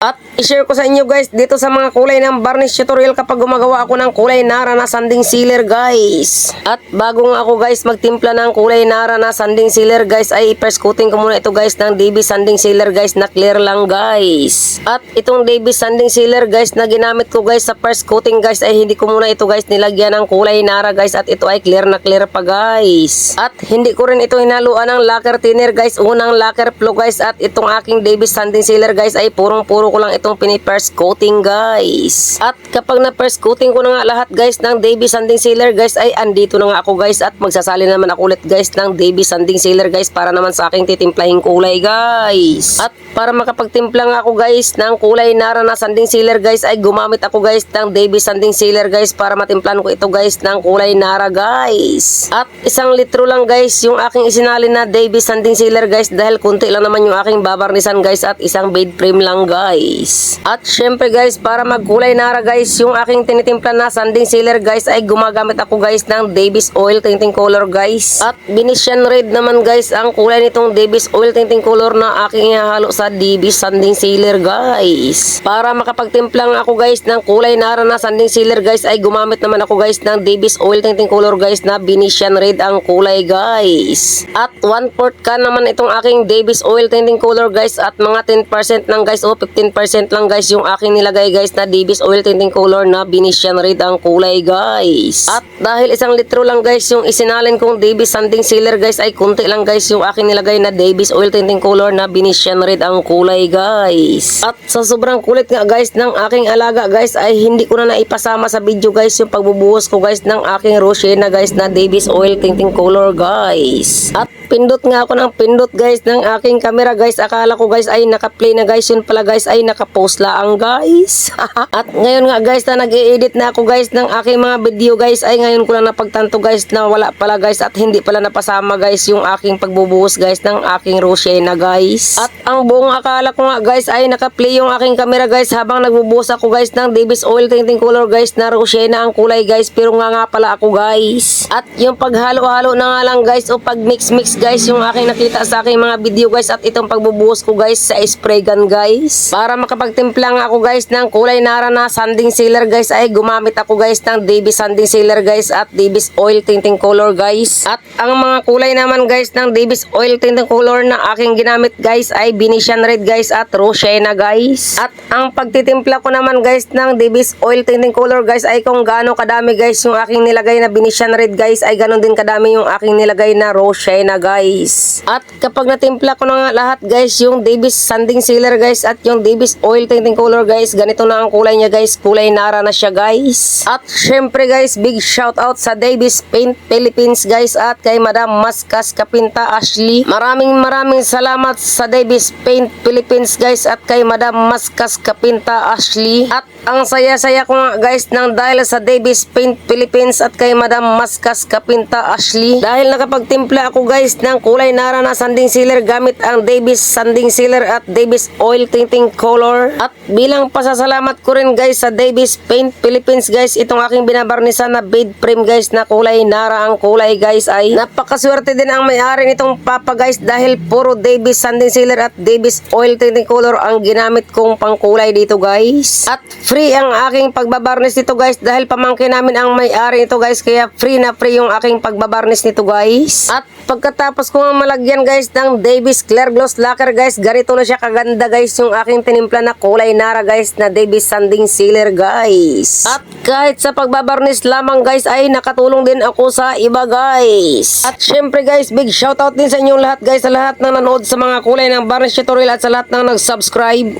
At i-share ko sa inyo guys dito sa mga kulay ng varnish tutorial kapag gumagawa ako ng kulay nara na sanding sealer guys. At bago nga ako guys magtimpla ng kulay nara na sanding sealer guys ay i-press coating ko muna ito guys ng DB sanding sealer guys na clear lang guys. At itong DB sanding sealer guys na ginamit ko guys sa first coating guys ay hindi ko muna ito guys nilagyan ng kulay nara guys at ito ay clear na clear pa guys. At hindi ko rin ito hinaluan ng lacquer thinner guys unang lacquer flow guys at itong aking DB sanding sealer guys ay purong puro ko lang itong pinipers coating guys. At kapag na first coating ko na nga lahat guys ng Davy Sanding Sealer guys ay andito na nga ako guys at magsasali naman ako ulit guys ng Davy Sanding Sealer guys para naman sa aking titimplahing kulay guys. At para makapagtimpla nga ako guys ng kulay nara na sanding sealer guys ay gumamit ako guys ng Davy Sanding Sealer guys para matimplan ko ito guys ng kulay nara guys. At isang litro lang guys yung aking isinalin na Davy Sanding Sealer guys dahil kunti lang naman yung aking babarnisan guys at isang bed frame lang guys. At syempre guys para magkulay nara guys yung aking tinitimpla na sanding sealer guys ay gumagamit ako guys ng Davis Oil Tinting Color guys. At Venetian Red naman guys ang kulay nitong Davis Oil Tinting Color na aking ihahalo sa Davis Sanding Sealer guys. Para makapagtimpla nga ako guys ng kulay nara na sanding sealer guys ay gumamit naman ako guys ng Davis Oil Tinting Color guys na Venetian Red ang kulay guys. At 1 4 ka naman itong aking Davis Oil Tinting Color guys at mga 10% lang guys o 15% lang guys yung aking nilagay guys na Davis Oil Tinting Color na Venetian Red ang kulay guys. At dahil isang litro lang guys yung isinalin kong Davis Sanding Sealer guys ay kunti lang guys yung aking nilagay na Davis Oil Tinting Color na Venetian Red ang kulay guys. At sa sobrang kulit nga guys ng aking alaga guys ay hindi ko na naipasama sa video guys yung pagbubuhos ko guys ng aking Roshena guys na Davis Oil Tinting Color guys. At pindot nga ako ng pindot guys ng aking camera guys. Akala ko guys ay naka-play na guys. Yun pala guys ay naka-post lang guys. At ngayon nga guys na nag-i-edit na ako guys ng aking mga video guys ay ngayon ko lang napagtanto guys na wala pala guys at hindi pala napasama guys yung aking pagbubuhos guys ng aking Roshena guys. At ang buong akala ko nga guys ay naka-play yung aking camera guys habang nagbubuhos ako guys ng Davis Oil Tinting Color guys na Roshena ang kulay guys pero nga nga pala ako guys. At yung paghalo-halo na nga lang guys o pag mix-mix guys yung aking nakita sa aking mga video guys at itong pagbubuhos ko guys sa spray gun guys. Para makapagtimpla nga ako guys ng kulay nara na sanding sealer guys ay gumamit ako guys ng Davis sanding sealer guys at Davis oil tinting color guys. At ang mga kulay naman guys ng Davis oil tinting color na aking ginamit guys ay Venetian red guys at Roshena guys. At ang pagtitimpla ko naman guys ng Davis oil tinting color guys ay kung gaano kadami guys yung aking nilagay na Venetian red guys ay ganon din kadami yung aking nilagay na Roshena guys. At kapag natimpla ko na nga lahat guys yung Davis sanding sealer guys at yung Davis oil tinting color guys ganito na ang kulay niya guys kulay nara na siya guys. At syempre guys big shout out sa Davis Paint Philippines guys at kay Madam Maskas Kapinta Ashley. Maraming maraming salamat sa Davis Paint Philippines guys at kay Madam Maskas Kapinta Ashley. At ang saya-saya ko nga guys ng dahil sa Davis Paint Philippines at kay Madam Maskas Kapinta Ashley. Dahil nakapagtimpla ako guys ng kulay nara na sanding sealer gamit ang Davis sanding sealer at Davis oil tinting color. At bilang pasasalamat ko rin guys sa Davis Paint Philippines guys itong aking binabarnisan na bed frame guys na kulay nara ang kulay guys ay napakaswerte din ang may-ari nitong papa guys dahil puro Davis sanding sealer at Davis oil tinting color ang ginamit kong pangkulay dito guys. At free ang aking pagbabarnis nito guys dahil pamangkin namin ang may-ari nito guys kaya free na free yung aking pagbabarnis nito guys. At pagkatapos ko malagyan guys ng Davis Clear Gloss Lacquer guys ganito na siya kaganda guys yung aking tinimpla na kulay nara guys na Davis Sanding Sealer guys. At kahit sa pagbabarnis lamang guys ay nakatulong din ako sa iba guys. At syempre guys big shoutout din sa inyong lahat guys sa lahat ng nanood sa mga kulay ng varnish tutorial at sa lahat ng nag-subscribe.